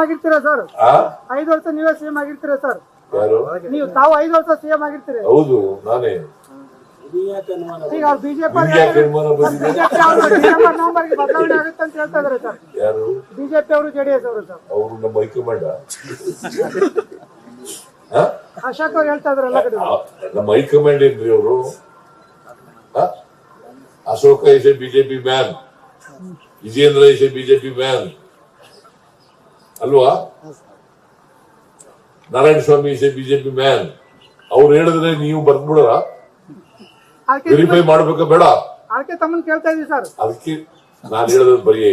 ಆಗಿರ್ತೀರಾ sir ಐದು ವರ್ಷ ನೀವೇ ಸಿಎಂ ಆಗಿರ್ತೀರಾ ಸರ್ ನೀವು ತಾವು ಐದು ವರ್ಷ ಸಿಎಂ ಆಗಿರ್ತೀರಿ ಹೌದು ನಾನೇ ಈಗ ಬಿಜೆಪಿ ನವೆಂಬರ್ಗೆ ಬದಲಾವಣೆ ಆಗುತ್ತೆ ಅಂತ ಹೇಳ್ತಾ ಇದಾರೆ ಸರ್ ಯಾರು ಬಿಜೆಪಿ ಅವರು ಜೆಡಿಎಸ್ ಅವರು ಸರ್ ಅವರು ನಮ್ಮ ಹೈಕಮಾಂಡ ಅಶೋಕ್ ಅವ್ರು ಹೇಳ್ತಾ ಇದಾರೆ ಎಲ್ಲ ಕಡೆ ನಮ್ಮ ಹೈಕಮಾಂಡ್ ಏನ್ರಿ ಅವರು Ashoka is a BJP man Vijayendra is a BJP man ಅಲ್ವಾ? Narayana Swamy is a BJP man. ಅವ್ರು ಹೇಳಿದ್ರೆ ನೀವು ಬರ್ದ್ಬಿಡರ? ವೆರಿಫೈ ಮಾಡ್ಬೇಕ? ಬೇಡ. ಅದಕ್ಕೆ ತಮ್ಮನ್ ಕೇಳ್ತಾ ಇದೀವಿ ಸರ್. ಅದಕ್ಕೆ ನಾನು ಹೇಳಿದ್ರೆ ಬರೆಯ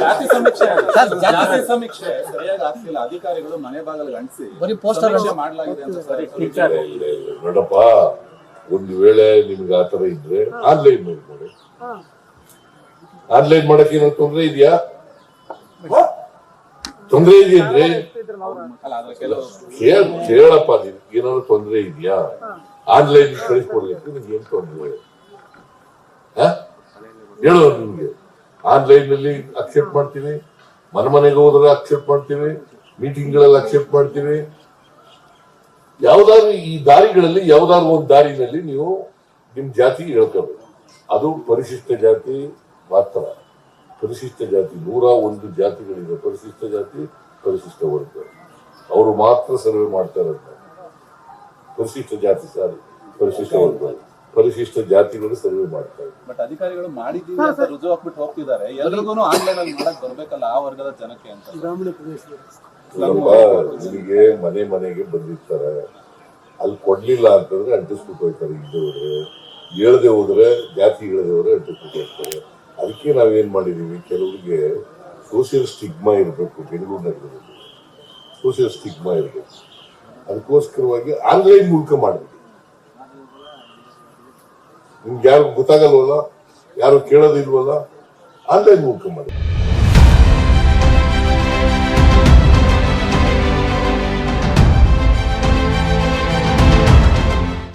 ಜಾತಿ ಸಮೀಕ್ಷೆ ಜಾತಿ ಸಮೀಕ್ಷೆ ಸರಿಯಾಗಿ ಆಗ್ತಿಲ್ಲ. ಅಧಿಕಾರಿಗಳು ಮನೆ ಬಾಗಿಲು ಅಂಟಿಸಿ ಬರೀ poster ಸಮೀಕ್ಷೆ ಮಾಡಲಾಗಿದೆ ಅಂತ ಸರಿ ನೋಡಪ್ಪ ಒಂದು ವೇಳೆ ನಿಮ್ಗೆ ಆತರ ಇದ್ರೆ ಆನ್ಲೈನ್ ಮಾಡಿ ಹಾ. ಆನ್ಲೈನ್ ಮಾಡಕ್ ಏನೋ ತೊಂದ್ರೆ ಇದೆಯಾ? ತೊಂದ್ರೆ ಇದೆಯಂದ್ರೆ ಕೇಳ ಕೇಳಪ್ಪ ನಿಮ್ಗೆ ಏನಾದ್ರು ತೊಂದರೆ ಇದೆಯಾ? ಆನ್ಲೈನ್ ಕಳಿಸ್ಕೊಡ್ಲಿಕ್ಕೆ ನಿಮ್ಗೆ ಏನ್ ತೊಂದರೆ? ಹ? ಹೇಳು ನಿಮ್ಗೆ. ಆನ್ಲೈನ್ನಲ್ಲಿ ಅಕ್ಸೆಪ್ಟ್ ಮಾಡ್ತೀವಿ ಮನೆ ಮನೆಗೆ ಹೋದ್ರೆ ಅಕ್ಸೆಪ್ಟ್ ಮಾಡ್ತೀವಿ ಮೀಟಿಂಗ್ಗಳಲ್ಲಿ ಅಕ್ಸೆಪ್ಟ್ ಮಾಡ್ತೀವಿ. ಯಾವ್ದಾದ್ರು ಈ ದಾರಿಗಳಲ್ಲಿ ಯಾವ್ದಾದ್ರು ಒಂದು ದಾರಿನಲ್ಲಿ ನೀವು ನಿಮ್ ಜಾತಿ ಹೇಳ್ಕೋಬೇಕು ಅದು ಪರಿಶಿಷ್ಟ ಜಾತಿ ಮಾತ್ರ. ಪರಿಶಿಷ್ಟ ಜಾತಿ ನೂರ ಒಂದು ಜಾತಿಗಳಿದೆ ಪರಿಶಿಷ್ಟ ಜಾತಿ ಪರಿಶಿಷ್ಟ ವರ್ಗ. ಅವರು ಮಾತ್ರ ಸರ್ವೆ ಮಾಡ್ತಾರಂತ. ಪರಿಶಿಷ್ಟ ಜಾತಿ ಸಾರಿ ಪರಿಶಿಷ್ಟ ವರ್ಗ. ಪರಿಶಿಷ್ಟ ಜಾತಿಗಳು ಸರ್ವೆ ಮಾಡ್ತಾರೆ. ಬಟ್ ಅಧಿಕಾರಿಗಳು ಮಾಡಿದ್ದೀವಿ ಅಂತ ರುಜು ಹಾಕ್ಬಿಟ್ಟು ಹೋಗ್ತಿದ್ದಾರೆ. ಎಲ್ರಿಗೂ ಆನ್ಲೈನ್ ಅಲ್ಲಿ ಮಾಡಕ್ ಬರ್ಬೇಕಲ್ಲ ಆ ವರ್ಗದ ಜನಕ್ಕೆ ಅಂತ. ಗ್ರಾಮೀಣ ನಿಮಗೆ ಮನೆ ಮನೆಗೆ ಬಂದಿರ್ತಾರೆ. ಅಲ್ಲಿ ಕೊಡ್ಲಿಲ್ಲ ಅಂತಂದ್ರೆ ಅಂಟಿಸ್ಬಿಟ್ಟು ಹೋಗ್ತಾರೆ. ಇಲ್ಲದೆ ಹೋದ್ರೆ ಹೇಳದೆ ಹೋದ್ರೆ ಜಾತಿ ಹೇಳದೆ ಹೋದ್ರೆ ಅಂಟಿಸ್ಬಿಟ್ಟು ಹೋಗ್ತಾರೆ. ಅದಕ್ಕೆ ನಾವೇನ್ ಮಾಡಿದೀವಿ? ಕೆಲವರಿಗೆ ಸೋಷಿಯಲ್ ಸ್ಟಿಗ್ಮಾ ಇರಬೇಕು ಬೆಂಗಳೂರು ನಗರದಲ್ಲಿ ಸೋಷಿಯಲ್ ಸ್ಟಿಗ್ಮಾ ಇರಬೇಕು. ಅದಕ್ಕೋಸ್ಕರವಾಗಿ ಆನ್ಲೈನ್ ಮೂಲಕ ಮಾಡಬೇಕು ನಿಮ್ಗೆ ಯಾರು ಗೊತ್ತಾಗಲ್ವಲ್ಲ? ಯಾರು ಕೇಳೋದಿಲ್ವಲ್ಲ? ಆನ್ಲೈನ್ ಮೂಲಕ ಮಾಡಿ